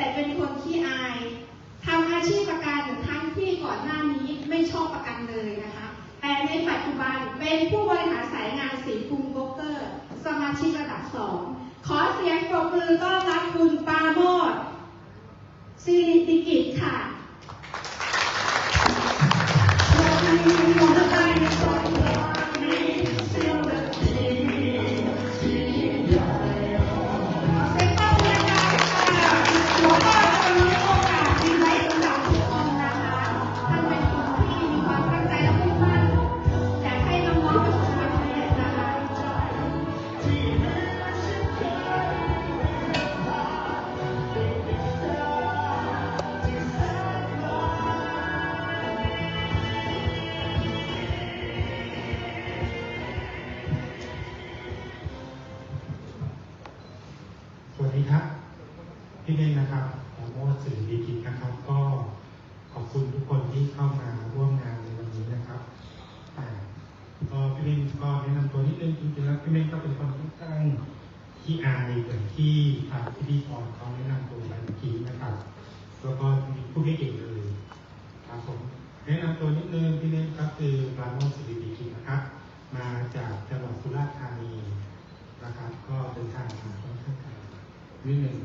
แต่เป็นคนขี้อายทำอาชีพประกันทั้งที่ก่อนหน้านี้ไม่ชอบประกันเลยนะคะ แต่ในปัจจุบันเป็นผู้บริหารสายงานสีกรุงโบกเกอร์ สมาชิกระดับสองขอเสียงปรบมือต้อนรับคุณปาโมดสิริติกิจค่ะส พี่เล่นนะครับขอโมดสื่อดีกิจนะครับ ก็ขอบคุณทุกคนที่เข้ามาร่วมงานในวันนี้นะครับอ่าก็พี่เล่นก็แนะนำตัวนิดนึงจริงๆแล้วพี่เล่นก็เป็นคนที่ตั้งที่อายเหมือนที่ทางพิธีกรเขาแนะนำตัวไปเมื่อกี้นะครับ แล้วก็พูดไม่เก่งเลยครับผมแนะนำตัวนิดนึงพี่เล่นครับคือปราโมทสิริดีกิจนะครับ มาจากจังหวัดสุราษฎร์ธานีนะครับ ก็เดินทางมาค่อนข้างไกลนิดนึง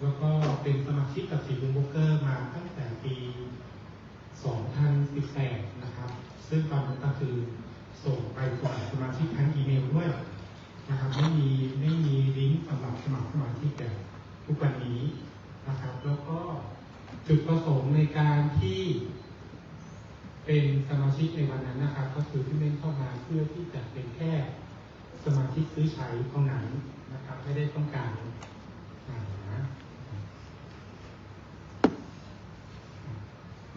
แล้วก็เป็นสมาชิกกับสีลุงโบเกอร์มาตั้งแต่ปี 2018 นะครับ ซึ่งตอนนั้นก็คือส่งไปสมัครสมาชิกทางอีเมลด้วยนะครับไม่มีไม่มีลิงก์สำหรับสมัครสมาชิกแบบทุกวันนี้นะครับ แล้วก็จุดประสงค์ในการที่เป็นสมาชิกในวันนั้นนะครับ ก็คือที่เม่นเข้ามาเพื่อที่จะเป็นแค่สมาชิกซื้อใช้เท่านั้นนะครับ ไม่ได้ต้องการอ่านะ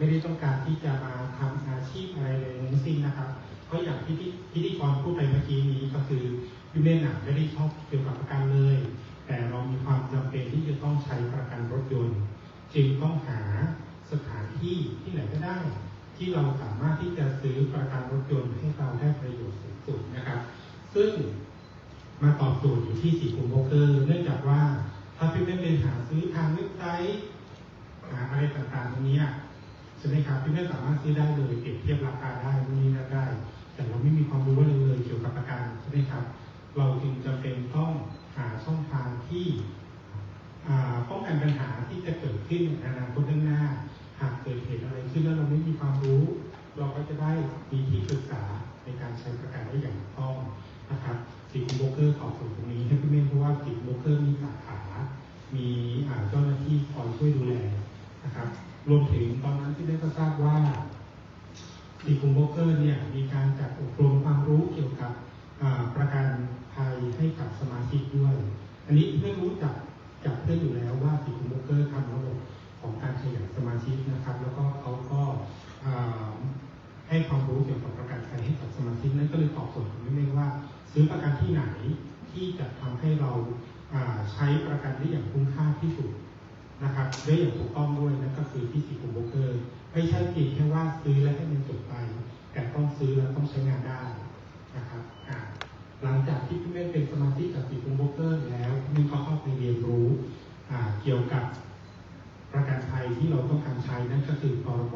ไม่ได้ต้องการที่จะมาทำอาชีพอะไรเลยทั้งสิ้นนะครับ เพราะอย่างที่พิธีกรพูดไปเมื่อกี้นี้ก็คือพี่เม่นอะไม่ได้ชอบเกี่ยวกับประกันเลย แต่เรามีความจำเป็นที่จะต้องใช้ประกันรถยนต์ จึงต้องหาสถานที่ที่ไหนก็ได้ ที่เราสามารถที่จะซื้อประกันรถยนต์ให้เราได้ประโยชน์สูงสุดนะครับ ซึ่งมาตอบโจทย์อยู่ที่สีกลุ่มโบรกเกอร์เนื่องจากว่าถ้าพี่ไม่เป็นหาซื้อทางเว็บไซต์หาอะไรต่างๆตรงนี้ ช่ไหมครับพี่ไม่สามารถซื้อได้เลยเปรียบเทียบราคาได้นู่นนี่นั่นได้ แต่เราไม่มีความรู้อะไรเลยเกี่ยวกับประกันใช่ไหมครับ เราจึงจำเป็นต้องหาช่องทางที่ป้องกันปัญหาที่จะเกิดขึ้นในอนาคตข้างหน้า หากเกิดเหตุอะไรขึ้นแล้วเราไม่มีความรู้ เราก็จะได้มีที่ปรึกษาในการใช้ประกันได้อย่างถูกต้องนะครับสีโบรกเกอร์ขอบคุณตรงนี้ให้พี่เมนเพราะว่าสีโบรกเกอร์มีสาขา มีอ่าเจ้าหน้าที่คอยช่วยดูแลนะครับ รวมถึงตอนนั้นที่ได้ก็ทราบว่าสีกรุงโบเกอร์เนี่ยมีการจัดอบรมความรู้เกี่ยวกับประกันภัยให้กับสมาชิกด้วย อันนี้เพื่อนรู้จักจากเพื่อนอยู่แล้วว่าสีกรุงโบเกอร์ทำระบบของการขยายสมาชิกนะครับ แล้วก็เขาก็ให้ความรู้เกี่ยวกับประกันภัยให้กับสมาชิกนั่นก็เลยตอบโจทย์ผมนิดนึงว่า ซื้อประกันที่ไหนที่จะทำให้เราใช้ประกันได้อย่างคุ้มค่าที่สุด นะครับด้วยอย่างถูกต้องด้วยนั่นก็คือที่สีกลุ่มโบรกเกอร์ไม่ใช่เพียงแค่ว่าซื้อแล้วให้มันจบไป แต่ต้องซื้อแล้วต้องใช้งานได้นะครับหลังจากที่พี่เม่นเป็นสมาชิกกับสีกลุ่มโบรกเกอร์แล้วพี่เม่นก็เข้าไปเรียนรู้เกี่ยวกับประกันภัยที่เราต้องการใช้นั่นก็คือพรบ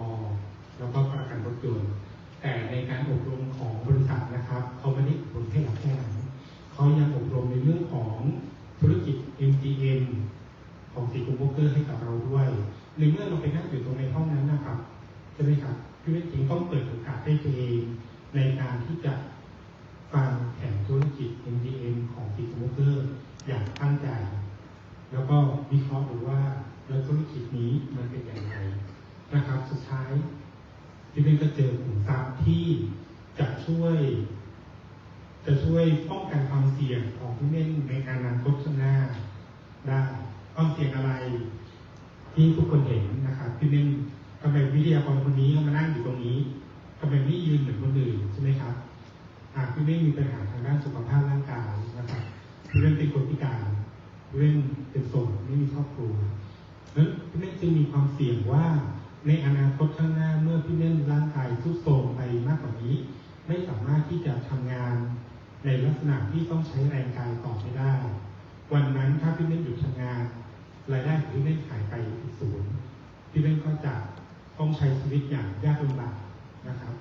แล้วก็ประกันรถยนต์แต่ในการอบรมของบริษัทนะครับเขาไม่ได้อบรมแค่หลักแค่นั้นเขายังอบรมในเรื่องของธุรกิจ MTM ของสีกลุ่มโบรกเกอร์ให้กับเราด้วยในเมื่อเราไปนั่งอยู่ตรงในห้องนั้นนะครับใช่ไหมครับพี่เวทจริงต้องเปิดโอกาสให้ตัวเองในการที่จะฟังแผนธุรกิจ MDM ของสีกลุ่มโบรกเกอร์อย่างตั้งใจ แล้วก็วิเคราะห์ดูว่าแล้วธุรกิจนี้มันเป็นอย่างไรนะครับ สุดท้ายพี่เวทก็เจอกลุ่มทรัพย์ที่จะช่วยจะช่วยป้องกันความเสี่ยงของพี่เม่นในอนาคตข้างหน้าได้ ความเสี่ยงอะไร ที่ทุกคนเห็นนะครับพี่เม่นทำไมวิทยากรคนนี้มานั่งอยู่ตรงนี้ทำไมไม่ยืนเหมือนคนอื่นใช่ไหมครับหากพี่เม่นมีปัญหาทางด้านสุขภาพร่างกายนะครับพี่เม่นเป็นคนพิการพี่เม่นเป็นโสดไม่มีครอบครัวนั้นพี่เม่นจึงมีความเสี่ยงว่าในอนาคตข้างหน้าเมื่อพี่เม่นร่างกายทรุดโทรมไปมากกว่านี้ ไม่สามารถที่จะทำงานในลักษณะที่ต้องใช้แรงกายต่อไปได้ วันนั้นถ้าพี่เม่นหยุดทำงาน รายได้ของพี่เม่นหายไปศูนย์พี่เม่นก็จะต้องใช้ชีวิตอย่างยากลำบากนะครับ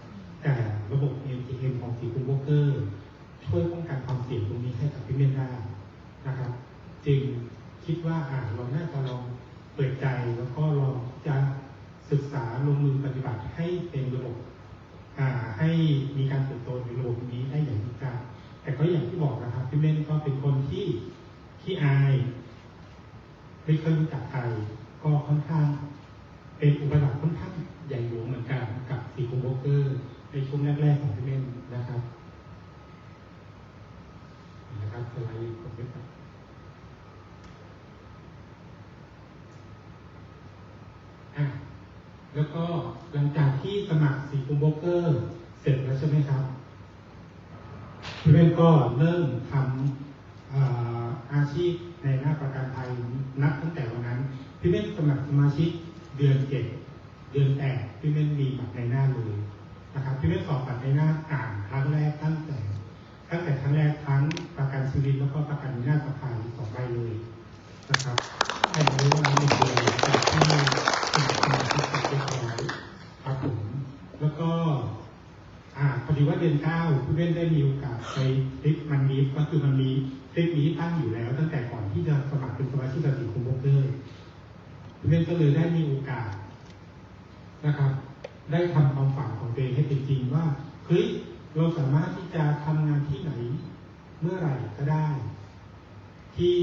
แต่ระบบ ATM ของสีคุณโบเกอร์ช่วยป้องกันความเสี่ยงตรงนี้ให้กับพี่เม่นได้นะครับ จึงคิดว่าอ่าเราน่าจะลองเปิดใจแล้วก็ลองจะศึกษาลงมือปฏิบัติให้เป็นระบบอ่าให้มีการเติบโตในระบบนี้ได้อย่างจริงจังแต่ก็อย่างที่บอกนะครับพี่เม่นก็เป็นคนที่ที่อาย ไม่เคยรู้จักใครก็ค่อนข้าง เป็นอุปสรรคค่อนข้างใหญ่หลวงเหมือนกันกับสีคอมโบเกอร์ในช่วงแรกๆของพี่เม่นนะครับนะครับสไลด์ผมด้วยครับอะแล้วก็หลังจากที่สมัครสีคอมโบเกอร์เสร็จแล้วใช่ไหมครับพี่เม่นก็เริ่มทำ อาชีพในหน้าประกันภัยนับตั้งแต่วันนั้น พี่เม่นสมัครสมาชิกเดือนเจ็ดเดือนแปดพี่เม่นมีบัตรในหน้าเลยนะครับพี่เม่นสอบบัตรในหน้าอ่านครั้งแรกตั้งแต่ ตั้งแต่ครั้งแรกทั้งประกันชีวิตแล้วก็ประกันวินาศภัยสองใบเลยนะครับให้รู้ว่าหนึ่งเดือนจากที่สมัครสมาชิกเสร็จเรียบร้อยครับผมแล้วก็ อ่าพอดีว่าเดือนเก้าผู้เล่นได้มีโอกาสไปคลิปมันนี้ก็คือมันมีคลิปนี้ตั้งอยู่แล้ว ตั้งแต่ก่อนที่จะสมัครเป็นสมาชิกกสิคมโบกเกอร์ผู้เล่นก็เลยได้มีโอกาสนะครับ ได้ทำความฝันของตัวเองให้เป็นจริงว่าเฮ้ยเราสามารถที่จะทำงานที่ไหน เมื่อไหร่ก็ได้ ที่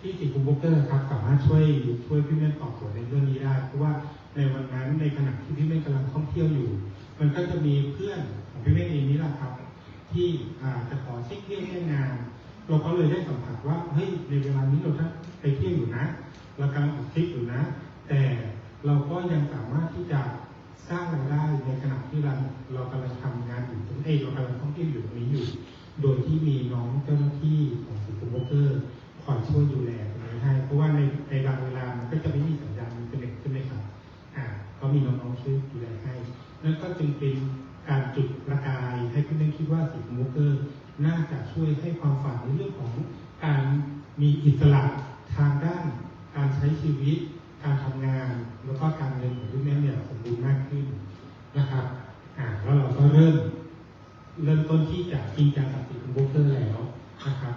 ที่สิคุมโบกเกอร์ครับสามารถช่วยช่วยพี่เม่นตอบโจทย์ในเรื่องนี้ได้ เพราะว่าในวันนั้นในขณะที่พี่เม่นกำลังท่องเที่ยวอยู่ มันก็จะมีเพื่อนของพี่เม่นเองนี่แหละครับ ที่อาจะขอเช็คเที่ยวเที่ยวงาน เราก็เลยได้สัมผัสว่าเฮ้ยในเวลานี้เราถ้าไปเที่ยวอยู่นะเรากำลังออกทริปอยู่นะ แต่เราก็ยังสามารถที่จะสร้างรายได้ในขณะที่เราเรากำลังทำงานอยู่ตรงเอยเรากำลังท่องเที่ยวอยู่ตรงนี้อยู่ โดยที่มีน้องเจ้าหน้าที่ของสิคโบรกเกอร์คอยช่วยดูแลตรงนี้ให้เพราะว่าในในบางเวลามันก็จะไม่มีสัญญาณอินเทอร์เน็ตใช่ไหมครับอ่าก็มีน้องๆช่วยดูแลให้ นั่นก็จึงเป็นการจุดประกายให้พี่เล่นคิดว่าสิคโมเกอร์น่าจะช่วยให้ความฝันในเรื่องของการมีอิสระทางด้าน การใช้ชีวิต การทำงาน แล้วก็การเงินของพี่เล่นเนี่ยสมบูรณ์มากขึ้นนะครับอ่าแล้วเราก็เริ่ม เริ่มต้นที่จะจริงจังกับสิคโมเกอร์แล้วนะครับ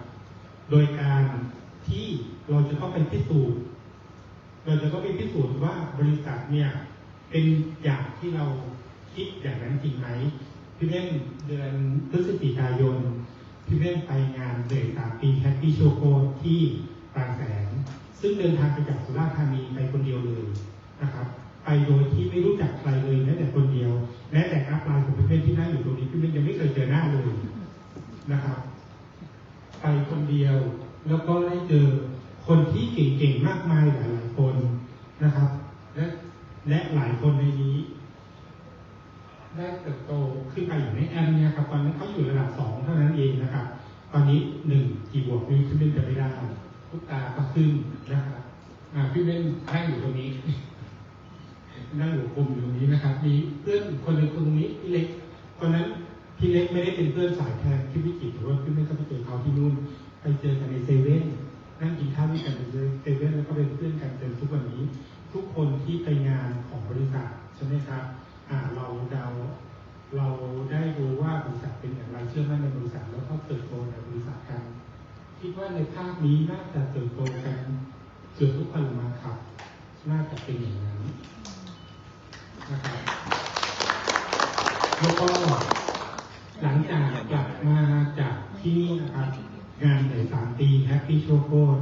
โดยการที่เราจะต้องไปพิสูจน์เราจะต้องไปพิสูจน์ว่าบริษัทเนี่ยเป็นอย่างที่เรา คิดอย่างนั้นจริงไหมพี่เล่นเดือนพฤศจิกายนพี่เล่นไปงานเดทสามปีแฮปปี้โชโกที่บางแสน ซึ่งเดินทางไปจากสุราษฎร์ธานีไปคนเดียวเลยนะครับ ไปโดยที่ไม่รู้จักใครเลยแม้แต่คนเดียวแม้แต่อัพไลน์ของพี่เล่นที่นั่งอยู่ตรงนี้พี่เล่นยังไม่เคยเจอหน้าเลยนะครับ ไปคนเดียวแล้วก็ได้เจอคนที่เก่งๆมากมายหลายๆคนนะครับ และและหลายคนในนี้ ได้เติบโตขึ้นไปอยู่ในแอมเนี่ยครับตอนนั้นเขาอยู่ระดับสองเท่านั้นเองนะครับ ตอนนี้หนึ่งกี่บวกนี้พี่เบนจะไม่ได้ทุกตาก็ขึ้นนะครับอ่าพี่เบนนั่งอยู่ตรงนี้นั่งอยู่กลุ่มอยู่ตรงนี้นะครับ มีเพื่อนคนหนึ่งตรงนี้พี่เล็กตอนนั้นพี่เล็กไม่ได้เป็นเพื่อนสายแทนที่วิจิตหรือว่าพี่เบนก็ไปเจอเขาที่นู่นไปเจอกันในเซเว่นนั่งกินข้าวด้วยกันในเซเว่นแล้วก็เป็นเพื่อนกันจนทุกวันนี้ ทุกคนที่ไปงานของบริษัทใช่ไหมครับ เราเดาเราได้รู้ว่าบริษัทเป็นอย่างไรเชื่อมั่นในบริษัทแล้วก็เติบโตในบริษัทกัน คิดว่าในภาคนี้น่าจะเติบโตกันเกือบทุกคนมาครับ น่าจะเป็นอย่างนั้นนะครับแล้วก็หลังจากกลับมาจากที่นี่นะครับงานไหนสามปีแฮปปี้โชโคต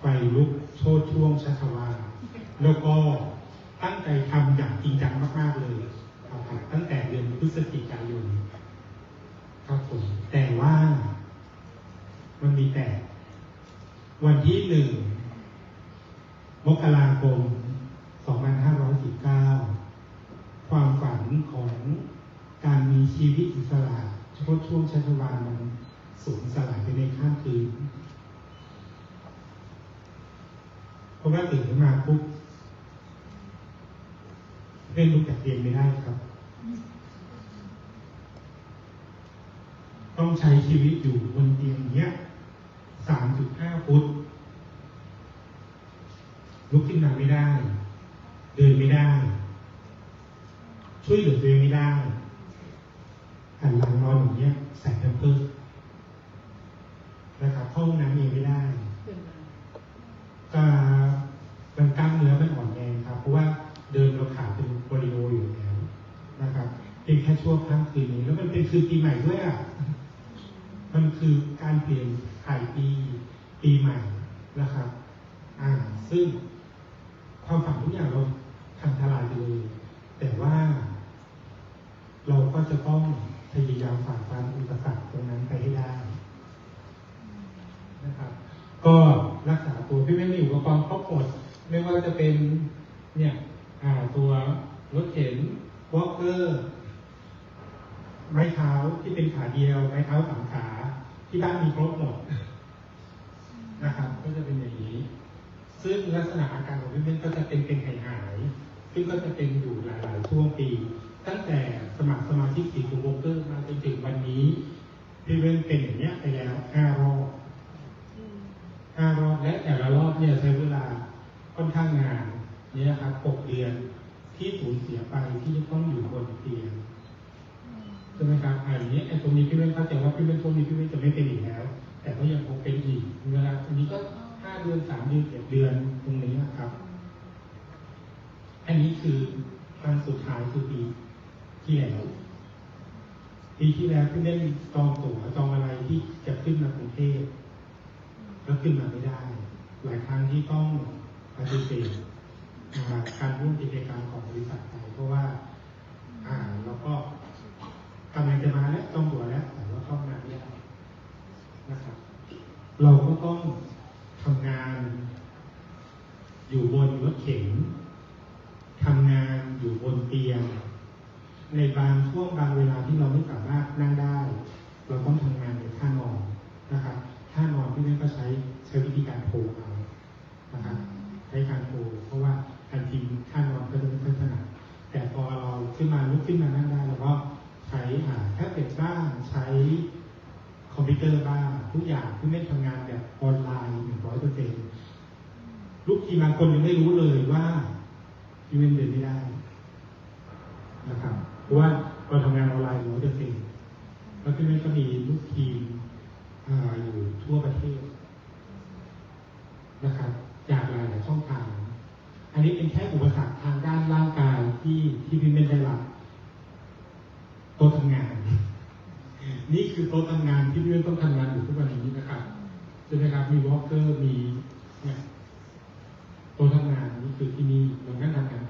ไฟลุกโชดช่วงชัชวาแล้วก็ ตั้งใจทำอย่างจริงจังมาก ๆ เลยครับตั้งแต่เดือนพฤศจิกายนครับผมแต่ว่ามันมีแต่ วันที่หนึ่งมกราคม 2519 ความฝันของการมีชีวิตอิสระเฉพาะช่วงชัชวาลมันสูญสลายไปในข้ามคืน เพราะว่าตื่นขึ้นมาปุ๊บเล่นลุกจากเตียงไม่ได้ครับ ต้องใชีวิตอยู่บนเตียงเนี้ย3.5ฟุต ลุกขึ้นมาไม่ได้ เดินไม่ได้ ช่วยเหลือตัวเองไม่ได้หันหลังนอนอย่างเงี้ยใส่แพมเพิร์สนะครับเข้าห้องน้ำเองไม่ได้ก็มันกล้ามเนื้อมันอ่อนแรงครับ เพราะว่าเดินเราขาเป็นโปลิโออยู่แล้วนะครับเป็นแค่ช่วงข้ามคืนนี้แล้วมันเป็นคืนปีใหม่ด้วยอะ คือการเปลี่ยนไข่ปีปีใหม่นะครับ อ่า ซึ่งความฝันทุกอย่างเราทำทลายไปเลย แต่ว่า เราก็จะต้องพยายามฝ่าฟันอุปสรรคตรงนั้นไปให้ได้นะครับ ก็รักษาตัวพี่ไม่มีอุปกรณ์ครบหมดไม่ว่าจะเป็น เนี่ย อ่า ตัวรถเข็นวอล์กเกอร์ ไม้เท้าที่เป็นขาเดียว ไม้เท้าสามขา ที่บ้านมีครบหมดนะครับ ก็จะเป็นอย่างนี้ ซึ่งลักษณะอาการของพี่เบ้นก็จะเป็นเป็นหายหายๆซึ่งก็จะเป็นอยู่หลาย ๆ ช่วงปี ตั้งแต่สมัครสมาชิกสีคูโบเกอร์มาจนถึงวันนี้พี่เบ้นเป็นอย่างเนี้ยไปแล้วห้ารอบห้ารอบและแต่ละรอบเนี่ยใช้เวลาค่อนข้างนานเนี่ยครับหกเดือนที่สูญเสียไปที่จะต้องอยู่บนเตียงใช่ไหมครับอ่าอย่างนี้ไอ้ตรงนี้พี่เล่นเข้าใจว่าพี่เล่นช่วงนี้พี่เล่นจะไม่เป็น เดือนสามเดือนเจ็ดเดือนตรงนี้นะครับ อันนี้คือครั้งสุดท้ายคือปีที่แล้ว ปีที่แล้วเพี่เล่นจองตั๋วจองอะไรที่จะขึ้นมากรุงเทพแล้วขึ้นมาไม่ได้ หลายครั้งที่ต้องปฏิเสธการร่วมกิจกรรมของบริษัทไปเพราะว่า อ่าแล้วก็กำลังจะมาแล้วต้องตัวแล้วแต่ว่าเข้ามาไม่ได้นะครับ เราก็ต้องทำงาน อยู่บนรถเข็นทำงานอยู่บนเตียง ในบางช่วงบางเวลาที่เราไม่สามารถนั่งได้ เราต้องทำงานในท่านอนนะครับท่านอนที่นี่ก็ใช้ใช้วิธีการโผล่เอานะครับใช้การโผล่เพราะว่าการพิมพ์ท่านอนก็จะไม่ค่อยถนัดแต่พอเราขึ้นมาลุกขึ้นมานั่งได้เราก็ ใช้อ่าแท็บเล็ตบ้างใช้คอมพิวเตอร์บ้างทุกอย่างที่ไม่ทำงานแบบออนไลน์หนึ่งร้อยเปอร์เซ็นต์ลูกทีมบางคนยังไม่รู้เลยว่าพี่เว้นเดินไม่ได้นะครับ เราะว่าเราทำงานออนไลน์ร้อยเปอร์เซ็นต์แล้วพี่เว้นก็มีลูกทีมออยู่ทั่วประเทศนะครับ จากหลายๆช่องทาง อันนี้เป็นแค่อุปสรรคทางด้านร่างกายที่ที่พี่เว้นได้รับโต๊ะทำงาน นี่คือโต๊ะทำงานที่พี่เพื่อนต้องทำงานอยู่ทุกวันนี้นะครับใช่ไหมครับมีวอล์กเกอร์มีเนี่ยโต๊ะทำงานนี่คือที่นี่เราก็ทำงาน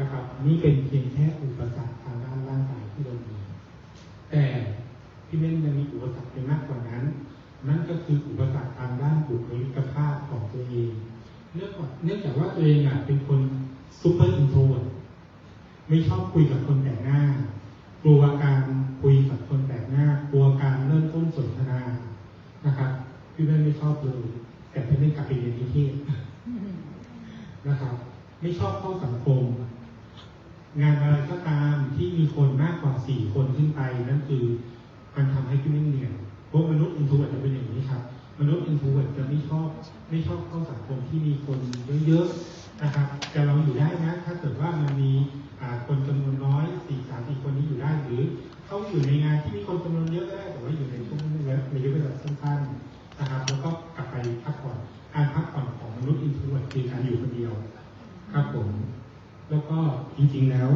นะครับ นี่เป็นเพียงแค่อุปสรรคทางด้านร่างกายที่เรามี แต่พี่เม่นยังมีอุปสรรคไปมากกว่านั้น นั่นก็คืออุปสรรคทางด้านบุคลิกภาพของตัวเองเนื่องจากเนื่องจากว่าตัวเองอะเป็นคนซูเปอร์อินโทรดไม่ชอบคุยกับคนแปลกหน้า กลัวการคุยกับคนแปลกหน้า กลัวการเริ่มต้นสนทนานะครับพี่เบ้นไม่ชอบเลยแต่พี่เบ้นกลับไปเรียนนิเทศนะครับ ไม่ชอบเข้าสังคม งานอะไรก็ตามที่มีคนมากกว่าสี่คนขึ้นไปนั่นคือมันทำให้พี่เบ้นเหนื่อยเพราะมนุษย์อินทรเวิร์ตจะเป็นอย่างนี้ครับมนุษย์อินทรเวิร์ตจะไม่ชอบไม่ชอบเข้าสังคมที่มีคนเยอะๆนะครับแต่เราอยู่ได้นะถ้าเกิดว่ามันมีคนจำนวนน้อยสี่สามสี่คนนี้อยู่ได้หรือเขาอยู่ในงานที่มีคนจำนวนเยอะก็ได้แต่ว่าอยู่ในช่วงระยะเวลาสั้นๆนะครับแล้วก็กลับไปพักผ่อนการพักผ่อนของมนุษย์อินทรเวิร์ตคือการอยู่คนเดียวครับผม แล้วก็จริงๆแล้ว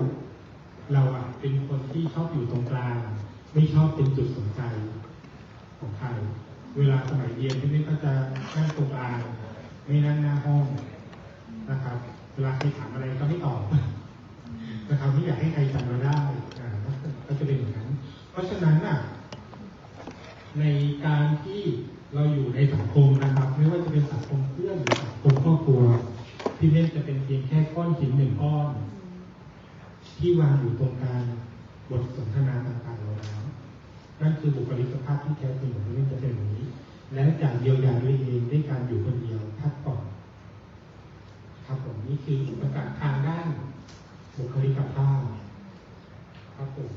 เราอะเป็นคนที่ชอบอยู่ตรงกลาง ไม่ชอบเป็นจุดสนใจของใครเวลาสมัยเรียนพี่เบ้นก็จะนั่งตรงกลางไม่นั่งหน้าห้องนะครับ เวลาใครถามอะไรก็ไม่ตอบนะครับไม่อยากให้ใครจำเราได้ก็จะเป็นอย่างนั้น เพราะฉะนั้นน่ะในการที่เราอยู่ในสังคมนะครับ ไม่ว่าจะเป็นสังคมเพื่อนหรือสังคมครอบครัวพี่เล่นจะเป็นเพียงแค่ หินหนึ่งก้อน ที่วางอยู่ตรงกลางบทสนทนาต่างๆเราแล้วนั่นคือบุคลิกภาพที่แท้จริงของพี่เล่นจะเป็นอย่างนี้ และจะเยียวยาด้วยเองด้วยการอยู่คนเดียวพักผ่อนครับผมนี่คืออุปสรรคทางด้านบุคลิกภาพครับผม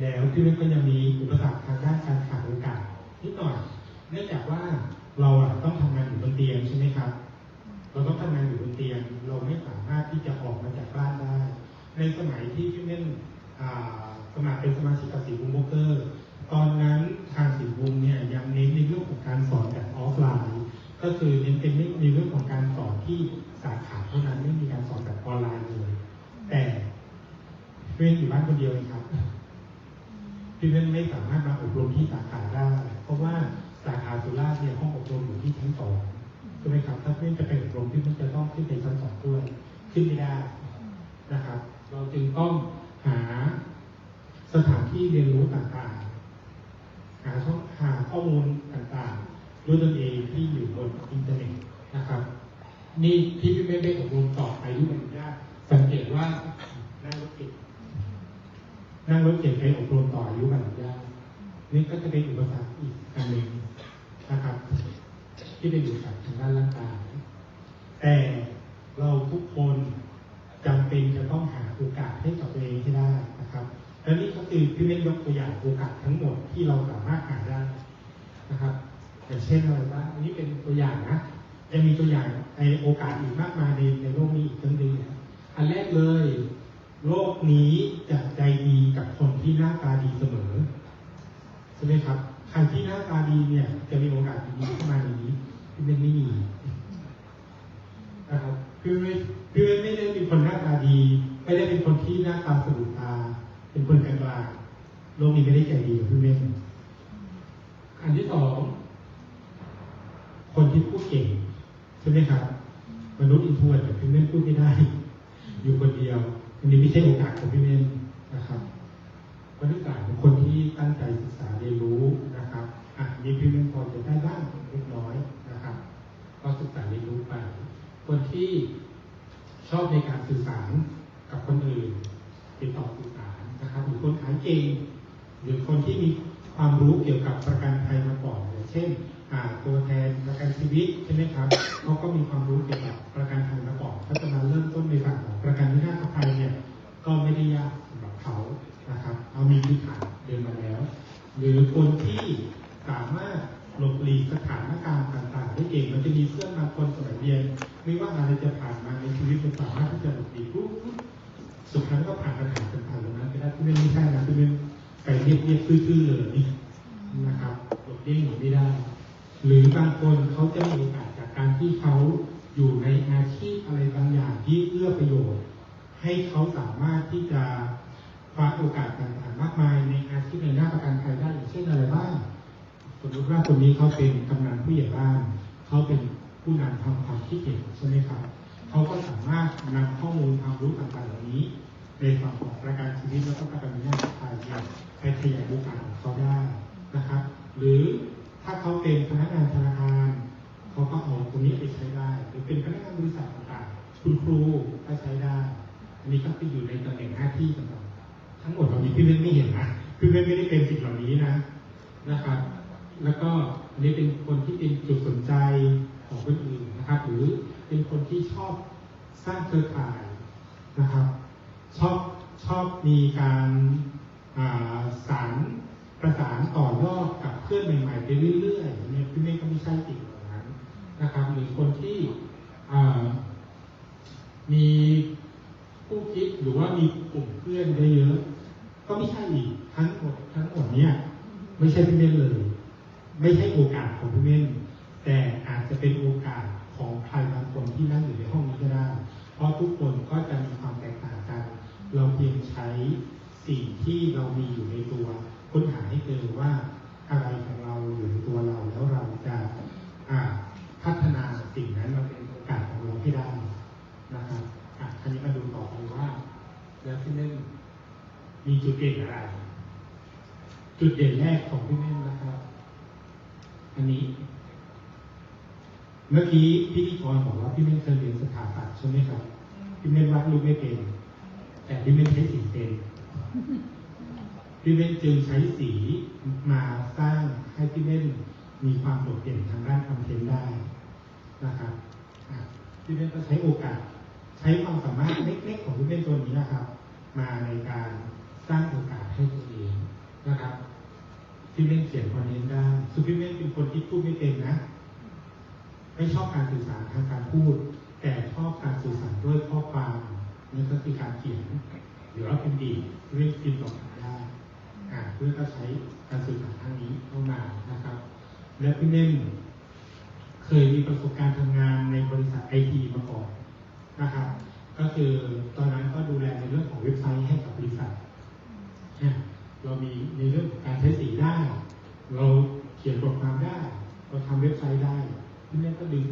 แล้วพี่เล่นก็ยังมีอุปสรรคทางด้านการขาดโอกาสนิดหน่อย เนื่องจากว่าเราต้องทำงานอยู่บนเตียงใช่ไหมครับ เราต้องทำงานอยู่บนเตียง เราไม่สามารถที่จะออกมาจากบ้านได้ ในสมัยที่พี่เม่นสมัครเป็นสมาชิกกับสีบุงโบรกเกอร์ตอนนั้นทางสีบุงเนี่ยยังเน้นในเรื่องของการสอนแบบออฟไลน์ ก็คือเน้นเป็นในเรื่องของการสอนที่สาขาเท่านั้นไม่มีการสอนแบบออนไลน์เลย แต่พี่เม่นอยู่บ้านคนเดียวเองครับพี่เม่นไม่สามารถมาอบรมที่สาขาได้ เพราะว่าสาขาสุราษฎร์เนี่ยห้องอบรมอยู่ที่ชั้นสอง ใช่ไหมครับถ้าพี่เม่นจะไปอบรมพี่ม่นจะต้องขึ้นไปชั้นสองด้วยขึ้นไม่ได้นะครับ เราจึงต้องหาสถานที่เรียนรู้ต่างๆ หาช่องหาข้อมูลต่างๆ ด้วยตนเองที่อยู่บนอินเทอร์เน็ตนะครับ นี่ที่พี่เม่ได้อบรมต่ออายุมันยากสังเกตว่านั่งรถเก่งนั่งรถเก่งไปอบรมต่ออายุมันยากนี่ก็จะเป็นอุปสรรคอีกอันหนึ่ง ที่เป็นอุปสรทางด้านร่างกายแต่เราทุกคนจำเป็นจะต้องหาโอกาสให้กับตัวเองให้ได้นะครับ และนี่ก็คือพี่เล่นยกตัวอย่างโอกาสทั้งหมดที่เราสามารถหาได้นะครับอย่างเช่นอะไรบ้างอันนี้เป็นตัวอย่างนะยังมีตัวอย่างในโอกาสอีกมากมายในในโลกนี้อีกทั้งดีนะอันแรกเลย โลกนี้จะใจดีกับคนที่หน้าตาดีเสมอใช่ไหมครับใครที่หน้าตาดีเนี่ยจะมีโอกาสดีๆเข้ามาในนี้ เป็นไม่มีนะครับคือไม่คือไม่ได้เป็นคนหน้าตาดี ไม่ได้เป็นคนที่หน้าตาสะดุดตา เป็นคนกลางๆโลกนี้ไม่ได้ใจดีกับพี่เม่นอันที่สองคนที่พูดเก่งใช่ไหมครับมนุษย์อินทรเวิร์ดแต่พี่เม่นพูดไม่ได้ อยู่คนเดียวอันนี้ไม่ใช่โอกาสของพี่เมนนะครับคนที่สามเป็นคนที่ตั้งใจศึกษาเรียนรู้นะครับอะมีพี่เมนพอจะได้บ้างเล็กน้อยนะครับ ก็ศึกษาเรียนรู้ไป คนที่ชอบในการสื่อสารกับคนอื่นติดต่อสื่อสารนะครับหรือคนขายเก่งหรือคนที่มีความรู้เกี่ยวกับประกันภัยมาก่อนอย่างเช่นตัวแทนประกันชีวิตใช่ไหมครับเขาก็มีความรู้เกี่ยวกับประกันภัยมาก่อนถ้าจะมาเริ่มต้นในฝั่งของประกันวินาศภัยเนี่ยก็ไม่ได้ยากสำหรับเขานะครับเอามีพื้นฐานเดินมาแล้ว หรือคนที่สามารถ หลบหลีกสถานการณ์ต่างๆได้เก่งมันจะมีเพื่อนบางคนสมัยเรียน ไม่ว่าอะไรจะผ่านมาในชีวิตมันสามารถที่จะหลบหลีกสุดท้ายก็ผ่านปัญหาต่างๆเหล่านั้นไปได้ที่ไม่ใช่นะที่ไม่ไปเรียบเรียบซื่อๆเลยนะครับหลบเลี่ยงหนีไม่ได้ หรือบางคนเขาจะมีโอกาสจากการที่เขาอยู่ในอาชีพอะไรบางอย่างที่เอื้อประโยชน์ ให้เขาสามารถที่จะคว้าโอกาสต่างๆมากมายในอาชีพในหน้าประกันภัยได้อย่างเช่นอะไรบ้าง สมมติว่าคนนี้เขาเป็นกำนันผู้ใหญ่บ้าน เขาเป็นผู้นำทำความคิดเห็นใช่ไหมครับ เขาก็สามารถนำข้อมูลความรู้ต่างๆเหล่านี้ในฝั่งของประกันชีวิตแล้วก็ประกันวินาศภัยเนี่ยไปขยายโอกาสของเขาได้นะครับ หรือถ้าเขาเป็นพนักงานธนาคารเขาก็เอาตรงนี้ไปใช้ได้ หรือเป็นพนักงานบริษัทต่างๆคุณครูก็ใช้ได้ อันนี้ก็ไปอยู่ในตำแหน่งหน้าที่ต่างๆทั้งหมดเหล่านี้พี่เล่นไม่เห็นนะพี่เล่นไม่ได้เป็นสิ่งเหล่านี้นะนะครับ แล้วก็อันนี้เป็นคนที่เป็นจุดสนใจของคนอื่นนะครับ หรือเป็นคนที่ชอบสร้างเครือข่ายนะครับ ชอบชอบมีการาสารประสานต่อยอดกับเพื่อนใหม่ๆไปเรื่อยๆเนี่ยพี่เมฆก็ไม่ใช่สิ่งเหล่านั้นนะครับหรือคนที่มีผู้คิดหรือว่ามีกลุ่มเพื่อนเยอะๆก็ไม่ใช่อีกทั้งหมดทั้งหมดเนี่ยไม่ใช่พี่เมฆเลย ไม่ใช่โอกาสของพี่เมฆแต่อาจจะเป็นโอกาสของใครบางคนที่นั่งอยู่ในห้องนี้ก็ได้ เพราะทุกคนก็จะมีความแตกต่างกัน เราเพียงใช้สิ่งที่เรามีอยู่ในตัว ค้นหาให้เจอว่าอะไรของเราอยู่ในตัวเราแล้วเราจะพัฒนาสิ่งนั้นมาเป็นโอกาสของเราให้ได้นะครับอะคราวนี้มาดูต่อไปว่า แล้วพี่เน่นมีจุดเด่นอะไร จุดเด่นแรกของพี่เน่น อันนี้ เมื่อกี้พิธีกรบอกว่าพี่เม่นเคยเรียนสถาปัตย์ใช่ไหมครับพี่เม่นวาดรูปไม่เป็น แต่พี่เม่นใช้สีเป็นพี่เม่นจึงใช้สีมาสร้างให้พี่เม่นมีความโดดเด่นทางด้านคอนเทนต์ได้นะครับอะพี่เม่นก็ใช้โอกาส ใช้ความสามารถเล็กๆของพี่เม่นตัวนี้นะครับ มาในการสร้างโอกาสให้ตัวเองนะครับ พี่เม่นเขียนคอนเทนต์ได้คือพี่เม่นเป็นคนที่พูดไม่เป็นนะ ไม่ชอบการสื่อสารทางการพูด แต่ชอบการสื่อสารด้วยข้อความนั่นก็คือการเขียนหรือว่าเป็นดีดเรียกพิมพ์ออกมาได้อ่าเพื่อก็ใช้การสื่อสารทางนี้เข้ามานะครับ และพี่เน่นเคยมีประสบการณ์ทำงานในบริษัทไอทีมาก่อนนะครับ ก็คือตอนนั้นก็ดูแลในเรื่องของเว็บไซต์ให้กับบริษัทอะ เรามีในเรื่องของการใช้สีได้ เราเขียนบทความได้ เราทำเว็บไซต์ได้พี่เน่ก็ดึง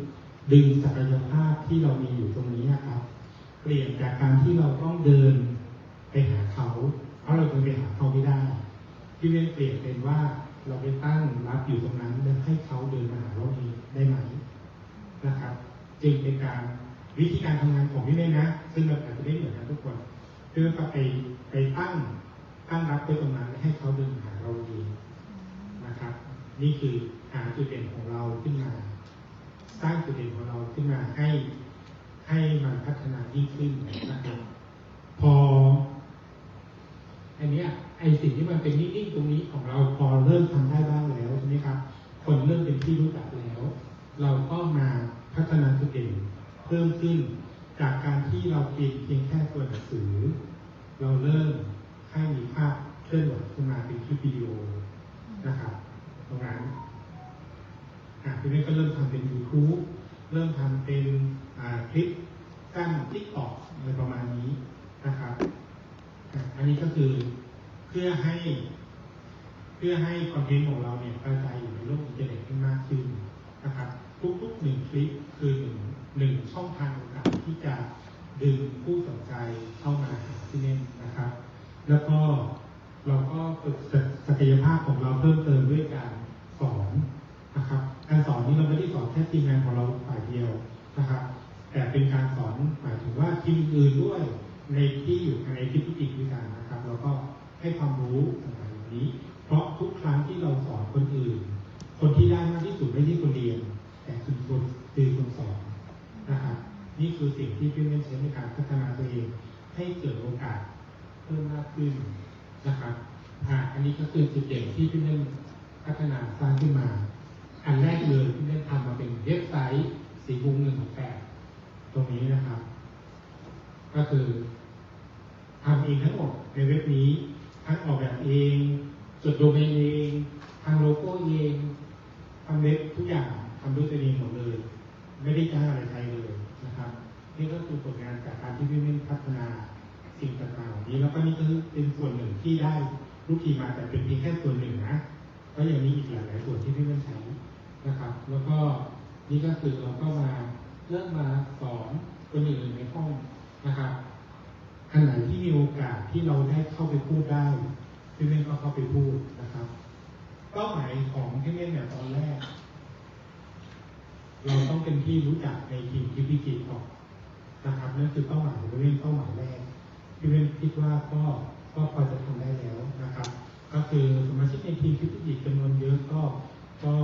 ดึงศักยภาพที่เรามีอยู่ตรงนี้นะครับ เปลี่ยนจากการที่เราต้องเดินไปหาเขา เพราะเราเดินไปหาเขาไม่ได้พี่เว้นเปลี่ยนเป็นว่าเราไปตั้งรับอยู่ตรงนั้นแล้วให้เขาเดินมาหาเราเองได้ไหมนะครับ จึงเป็นการวิธีการทำงานของพี่เว้นนะ ซึ่งเราอาจจะไม่เหมือนกันทุกคน คือก็ไปไปตั้ง ตั้งรับไว้ตรงนั้นให้เขาเดินหาเราเองนะครับ นี่คือหาจุดเด่นของเราขึ้นมา สร้างจุดเด่นของเราขึ้นมาให้ให้มันพัฒนายิ่งขึ้นนะครับพออันเนี้ยไอสิ่งที่มันเป็นนิ่งๆตรงนี้ของเราพอเริ่มทำได้บ้างแล้วใช่ไหมครับ คนเริ่มเป็นที่รู้จักแล้ว เราก็มาพัฒนาจุดเด่นเพิ่มขึ้นจากการที่เราเพียงเพียงแค่ตัวหนังสือ เราเริ่ม ให้มีภาพเคลื่อนไหวขึ้นมาเป็นคลิปวิดีโอนะครับตรงนั้นอะทีนี้ก็เริ่มทำเป็น YouTube เริ่มทำเป็นคลิปสั้นทิกตอกอะไรประมาณนี้นะครับ อันนี้ก็คือเพื่อให้ เพื่อให้คอนเทนต์ของเราเนี่ยกระจายอยู่ในโลกอินเทอร์เน็ตให้มากขึ้นนะครับ ทุกๆหนึ่งคลิปคือหนึ่งหนึ่งช่องทางโอกาสที่จะดึงผู้สนใจเข้ามาหาที่นี่น แล้วก็เราก็ฝึกศักยภาพของเราเพิ่มเติมด้วยการสอนนะครับ การสอนนี้เราไม่ได้สอนแค่ทีมงานของเราฝ่ายเดียวนะครับ แต่เป็นการสอนหมายถึงว่าทีมอื่นด้วยในที่อยู่ในที่พิจิตรด้วยกันนะครับเราก็ให้ความรู้ต่างๆนี้ เพราะทุกครั้งที่เราสอนคนอื่น คนที่ได้มากที่สุดไม่ใช่คนเรียน แต่คือคนคือคนสอนนะครับ นี่คือสิ่งที่พี่เล่นใช้ในการพัฒนาตัวเอง ให้เกิดโอกาส เพิ่มมากขึ้นนะครับอันนี้ก็คือจุดเด่นที่พี่เล่นพัฒนาสร้างขึ้นมา อันแรกเลยที่เล่นทำมาเป็นเว็บไซต์สีบุ้งหนึ่งของแปดตรงนี้นะครับ ก็คือทำเองทั้งหมดในเว็บนี้ทั้งออกแบบเองจดโดเมนเองทางโลโก้เองทำเว็บทุกอย่างทำด้วยตัวเองหมดเลย ไม่ได้จ้างอะไรใครเลยนะครับ นี่ก็คือผลงานจากการที่พี่เม่นพัฒนา สิ่งต่างๆเหล่านี้แล้วก็นี่ก็คือเป็นส่วนหนึ่งที่ได้ลูกทีมาแต่เป็นเพียงแค่ส่วนหนึ่งนะก็ยังมีอีกหลายๆส่วนที่พี่เม่นใช้นะครับ แล้วก็นี่ก็คือเราก็มาเริ่มมาสอนคนอื่นในห้องนะครับขณะที่มีโอกาสที่เราได้เข้าไปพูดได้พี่เม่นก็เข้าไปพูดนะครับเป้าหมายของพี่เม่นเนี่ยตอนแรก เราต้องเป็นที่รู้จักในทีมที่พิจิตรก่อนนะครับนั่นคือเป้าหมายพี่เม่นเป้าหมายแรก พี่เม่นคิดว่าก็ก็พอจะทำได้แล้วนะครับ ก็คือสมาชิกในทีมที่พิจิตรจำนวนเยอะก็ก็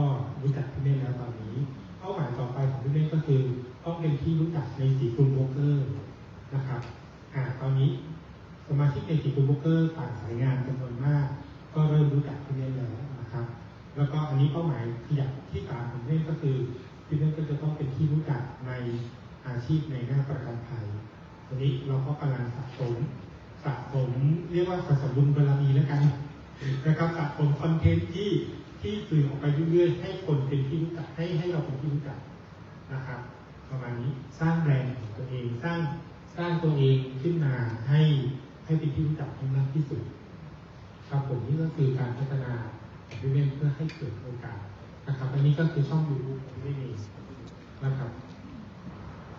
รู้จักพี่เม่นแล้วตอนนี้เป้าหมายต่อไปของพี่เม่นก็คือต้องเป็นที่รู้จักในสีกลุ่มโบรกเกอร์นะครับอ่าตอนนี้สมาชิกในสีกลุ่มโบรกเกอร์ต่างสายงานจำนวนมาก ก็เริ่มรู้จักพี่เม่นแล้วนะครับ แล้วก็อันนี้เป้าหมายขยับที่สามของพี่เม่นก็คือพี่เม่นก็จะต้องเป็นที่รู้จักในอาชีพในหน้าประกันภัย นนี้เราก็กำลังสะสมสะสมเรียกว่าสะสมบุญบารมีแล้วกันนะครับสะสมคอนเทนต์ที่ที่สื่อออกไปเรื่อยๆให้คนเป็นที่รู้จักให้ให้เราเป็นที่รู้จักนะครับประมาณนี้สร้างแบรนด์ของตัวเองสร้างสร้างตัวเองขึ้นมาให้ให้เป็นที่รู้จักให้มากที่สุดครับผมนี่ก็คือการพัฒนาของพี่เม่นเพื่อให้เกิดโอกาสนะครับอันนี้ก็คือช่องยูทูบของพี่เม่นนะครับ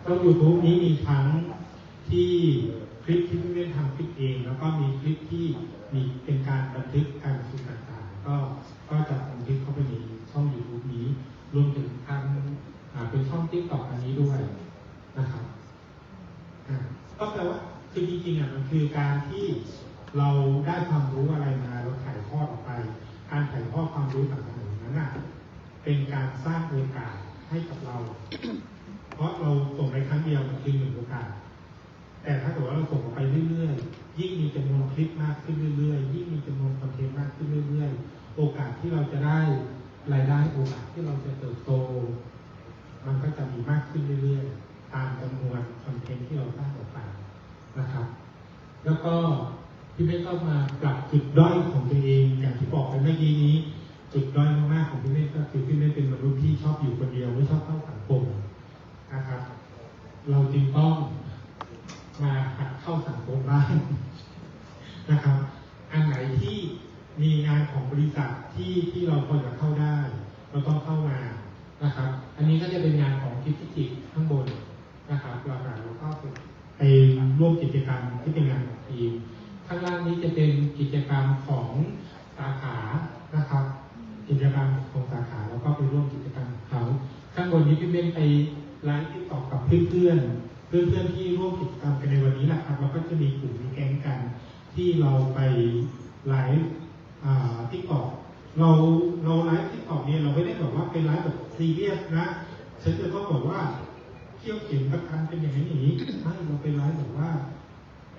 ช่อง YouTube นี้มีทั้ง ที่คลิปที่พี่เม่นทำคลิปเอง แล้วก็มีคลิปที่มีเป็นการบันทึกการประชุมต่างๆ ก็ก็จะบันทึกเข้าไปในช่อง YouTube นี้รวมถึงทางเป็นช่องติ๊กต็อกอันนี้ด้วยนะครับก็แปลว่าคือจริงๆอะมันคือการที่เราได้ความรู้อะไรมาเราถ่ายทอดออกไป การถ่ายทอดความรู้ต่างๆเหล่านั้นอะเป็นการสร้างโอกาสให้กับเรา เพราะเราส่งไปครั้งเดียวมันคือหนึ่งโอกาส แต่ถ้าเกิดว่าเราส่งออกไปเรื่อยๆ ยิ่งมีจำนวนคลิปมากขึ้นเรื่อยๆ ยิ่งมีจำนวนคอนเทนต์มากขึ้นเรื่อยๆ โอกาสที่เราจะได้รายได้โอกาสที่เราจะเติบโต มันก็จะมีมากขึ้นเรื่อยๆ ตามจำนวนคอนเทนต์ที่เราสร้างออกไปนะครับ แล้วก็พี่เม่ก็มาปรับจุดด้อยของตัวเองอย่างที่บอกไปเมื่อกี้นี้ จุดด้อยมากๆของพี่เม่ก็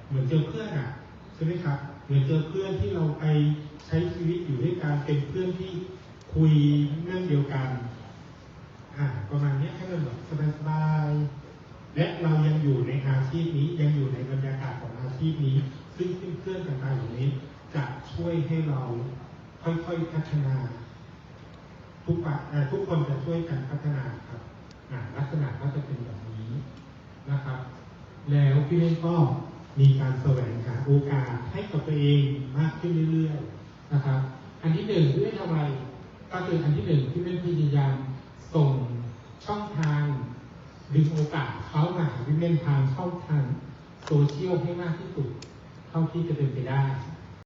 เหมือนเจอเพื่อนอะใช่ไหมครับ เหมือนเจอเพื่อนที่เราไปใช้ชีวิตอยู่ด้วยกันเป็นเพื่อนที่คุยเรื่องเดียวกันอ่าประมาณนี้ให้มันแบบสบายๆและเรายังอยู่ในอาชีพนี้ยังอยู่ในบรรยากาศของอาชีพนี้ ซึ่งเพื่อนต่างๆอย่างนี้จะช่วยให้เราค่อยๆพัฒนา ทุกฝ่ายทุกคนจะช่วยกันพัฒนาครับลักษณะก็จะเป็นแบบนี้นะครับ แล้วพี่เล่นก็ มีการแสวงหาโอกาสให้กับตัวเองมากขึ้นเรื่อยๆนะครับ อันที่หนึ่งพี่เล่นทำอะไรก็คืออันที่หนึ่งที่เล่นพยายามส่งช่องทางดึงโอกาสเขามาหาพี่เล่นทางช่องทางโซเชียลให้มากที่สุด เท่าที่จะเป็นไปได้